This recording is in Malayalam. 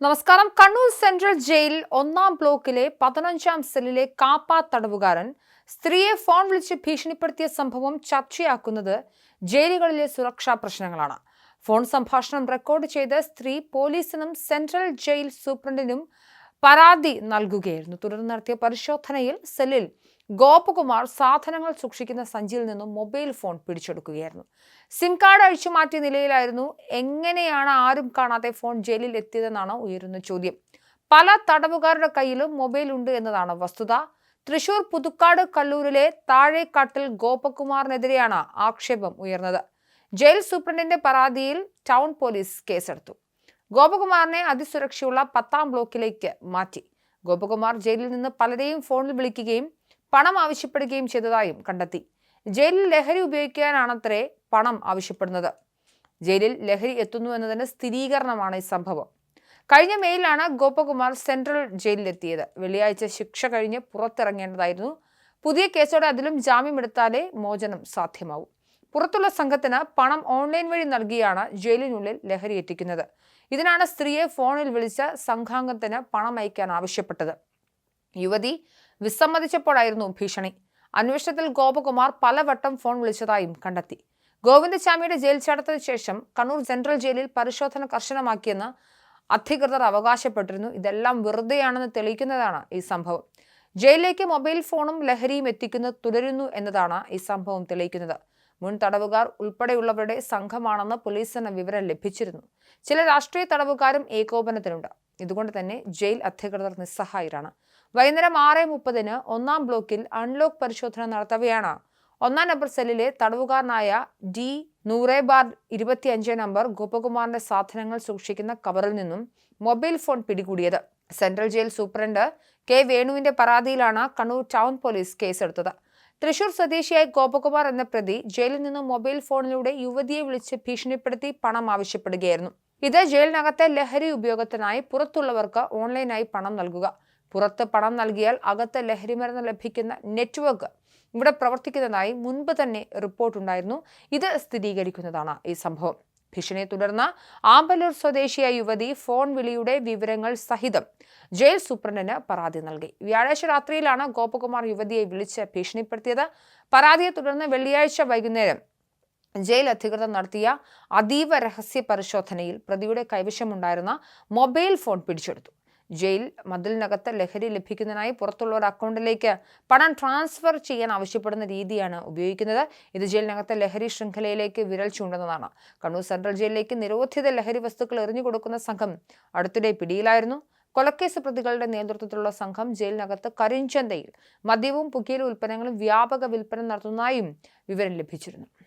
നമസ്കാരം. കണ്ണൂർ സെൻട്രൽ ജയിൽ ഒന്നാം ബ്ലോക്കിലെ പതിനഞ്ചാം സെല്ലിലെ കാപ്പ തടവുകാരൻ സ്ത്രീയെ ഫോൺ വിളിച്ച് ഭീഷണിപ്പെടുത്തിയ സംഭവം ചർച്ചയാക്കുന്നത് ജയിലുകളിലെ സുരക്ഷാ പ്രശ്നങ്ങളാണ്. ഫോൺ സംഭാഷണം റെക്കോർഡ് ചെയ്ത് സ്ത്രീ പോലീസിനും സെൻട്രൽ ജയിൽ സൂപ്രണ്ടിനും പരാതി നൽകുകയായിരുന്നു. തുടർന്ന് നടത്തിയ പരിശോധനയിൽ സെല്ലിൽ ഗോപകുമാർ സാധനങ്ങൾ സൂക്ഷിക്കുന്ന സഞ്ചിയിൽ നിന്നും മൊബൈൽ ഫോൺ പിടിച്ചെടുക്കുകയായിരുന്നു. സിം കാർഡ് അഴിച്ചു മാറ്റിയ നിലയിലായിരുന്നു എങ്ങനെയാണ് ആരും കാണാതെ ഫോൺ ജയിലിൽ എത്തിയതെന്നാണ് ഉയരുന്ന ചോദ്യം. പല തടവുകാരുടെ കയ്യിലും മൊബൈൽ ഉണ്ട് എന്നതാണ് വസ്തുത. തൃശൂർ പുതുക്കാട് കല്ലൂരിലെ താഴേക്കാട്ടിൽ ഗോപകുമാറിനെതിരെയാണ് ആക്ഷേപം ഉയർന്നത്. ജയിൽ സൂപ്രണ്ടിന്റെ പരാതിയിൽ ടൗൺ പോലീസ് കേസെടുത്തു. ഗോപകുമാറിനെ അതിസുരക്ഷയുള്ള പത്താം ബ്ലോക്കിലേക്ക് മാറ്റി. ഗോപകുമാർ ജയിലിൽ നിന്ന് പലരെയും ഫോണിൽ വിളിക്കുകയും പണം ആവശ്യപ്പെടുകയും ചെയ്തതായും കണ്ടെത്തി. ജയിലിൽ ലഹരി ഉപയോഗിക്കാനാണത്രേ പണം ആവശ്യപ്പെടുന്നത്. ജയിലിൽ ലഹരി എത്തുന്നു എന്നതിന് സ്ഥിരീകരണമാണ് ഈ സംഭവം. കഴിഞ്ഞ മെയിലാണ് ഗോപകുമാർ സെൻട്രൽ ജയിലിലെത്തിയത്. വെള്ളിയാഴ്ച ശിക്ഷ കഴിഞ്ഞ് പുറത്തിറങ്ങേണ്ടതായിരുന്നു. പുതിയ കേസോടെ അതിലും ജാമ്യമെടുത്താലേ മോചനം സാധ്യമാവും. പുറത്തുള്ള സംഘത്തിന് പണം ഓൺലൈൻ വഴി നൽകിയാണ് ജയിലിനുള്ളിൽ ലഹരി എത്തിക്കുന്നത് ഇതിനാണ് സ്ത്രീയെ ഫോണിൽ വിളിച്ച സംഘാംഗത്തിന് പണം അയക്കാൻ ആവശ്യപ്പെട്ടത്. യുവതി വിസമ്മതിച്ചപ്പോഴായിരുന്നു ഭീഷണി. അന്വേഷണത്തിൽ ഗോപകുമാർ പലവട്ടം ഫോൺ വിളിച്ചതായും കണ്ടെത്തി. ഗോവിന്ദസ്വാമിയുടെ ജയിൽ ചാട്ടത്തിന് ശേഷം കണ്ണൂർ സെൻട്രൽ ജയിലിൽ പരിശോധന കർശനമാക്കിയെന്ന് അധികൃതർ അവകാശപ്പെട്ടിരുന്നു. ഇതെല്ലാം വെറുതെയാണെന്ന് തെളിയിക്കുന്നതാണ് ഈ സംഭവം. ജയിലിലേക്ക് മൊബൈൽ ഫോണും ലഹരിയും എത്തിക്കുന്നത് തുടരുന്നു എന്നതാണ് ഈ സംഭവം തെളിയിക്കുന്നത്. മുൻ തടവുകാർ ഉൾപ്പെടെയുള്ളവരുടെ സംഘമാണെന്ന് പോലീസിന് വിവരം ലഭിച്ചിരുന്നു. ചില രാഷ്ട്രീയ തടവുകാരും ഏകോപനത്തിനുണ്ട് ഇതുകൊണ്ട് തന്നെ ജയിൽ അധികൃതർ നിസ്സഹായരാണ്. വൈകുന്നേരം ആറ് മുപ്പതിന് ഒന്നാം ബ്ലോക്കിൽ അൺലോക്ക് പരിശോധന നടത്തവെയാണ്. ഒന്നാം നമ്പർ സെല്ലിലെ തടവുകാരനായ ഡി നൂറേ ബാർ ഇരുപത്തിയഞ്ച് നമ്പർ ഗോപകുമാറിന്റെ സാധനങ്ങൾ സൂക്ഷിക്കുന്ന കവറിൽ നിന്നും മൊബൈൽ ഫോൺ പിടികൂടിയത്. സെൻട്രൽ ജയിൽ സൂപ്രണ്ട് കെ വേണുവിന്റെ പരാതിയിലാണ് കണ്ണൂർ ടൗൺ പോലീസ് കേസെടുത്തത്. തൃശൂർ സ്വദേശിയായ ഗോപകുമാർ എന്ന പ്രതി ജയിലിൽ നിന്ന് മൊബൈൽ ഫോണിലൂടെ യുവതിയെ വിളിച്ച് ഭീഷണിപ്പെടുത്തി പണം ആവശ്യപ്പെടുകയായിരുന്നു. ഇത് ജയിലിനകത്തെ ലഹരി ഉപയോഗത്തിനായി പുറത്തുള്ളവർക്ക് ഓൺലൈനായി പണം നൽകുക. പുറത്ത് പണം നൽകിയാൽ അകത്ത് ലഹരിമരുന്ന് ലഭിക്കുന്ന നെറ്റ്വർക്ക് ഇവിടെ പ്രവർത്തിക്കുന്നതായി മുൻപ് തന്നെ റിപ്പോർട്ടുണ്ടായിരുന്നു. ഇത് സ്ഥിരീകരിക്കുന്നതാണ് ഈ സംഭവം. ഭീഷണിയെ തുടർന്ന് ആമ്പല്ലൂർ സ്വദേശിയായ യുവതി ഫോൺ വിളിയുടെ വിവരങ്ങൾ സഹിതം ജയിൽ സൂപ്രണ്ടിന് പരാതി നൽകി. വ്യാഴാഴ്ച രാത്രിയിലാണ് ഗോപകുമാർ യുവതിയെ വിളിച്ച് ഭീഷണിപ്പെടുത്തിയത്. പരാതിയെ തുടർന്ന് വെള്ളിയാഴ്ച വൈകുന്നേരം ജയിൽ അധികൃതർ നടത്തിയ അതീവ രഹസ്യ പരിശോധനയിൽ പ്രതിയുടെ കൈവശമുണ്ടായിരുന്ന മൊബൈൽ ഫോൺ പിടിച്ചെടുത്തു. ജയിൽ മതിലിനകത്ത് ലഹരി ലഭിക്കുന്നതിനായി പുറത്തുള്ള ഒരു അക്കൗണ്ടിലേക്ക് പണം ട്രാൻസ്ഫർ ചെയ്യാൻ ആവശ്യപ്പെടുന്ന രീതിയാണ് ഉപയോഗിക്കുന്നത്. ഇത് ജയിലിനകത്തെ ലഹരി ശൃംഖലയിലേക്ക് വിരൽ ചൂണ്ടുന്നതാണ്. കണ്ണൂർ സെൻട്രൽ ജയിലിലേക്ക് നിരോധിത ലഹരി വസ്തുക്കൾ എറിഞ്ഞു കൊടുക്കുന്ന സംഘം അടുത്തിടെ പിടിയിലായിരുന്നു. കൊലക്കേസ് പ്രതികളുടെ നേതൃത്വത്തിലുള്ള സംഘം ജയിലിനകത്ത് കരിഞ്ചന്തയിൽ മദ്യവും പുകയില ഉൽപ്പന്നങ്ങളും വ്യാപക വിൽപ്പന നടത്തുന്നതായും വിവരം ലഭിച്ചിരുന്നു.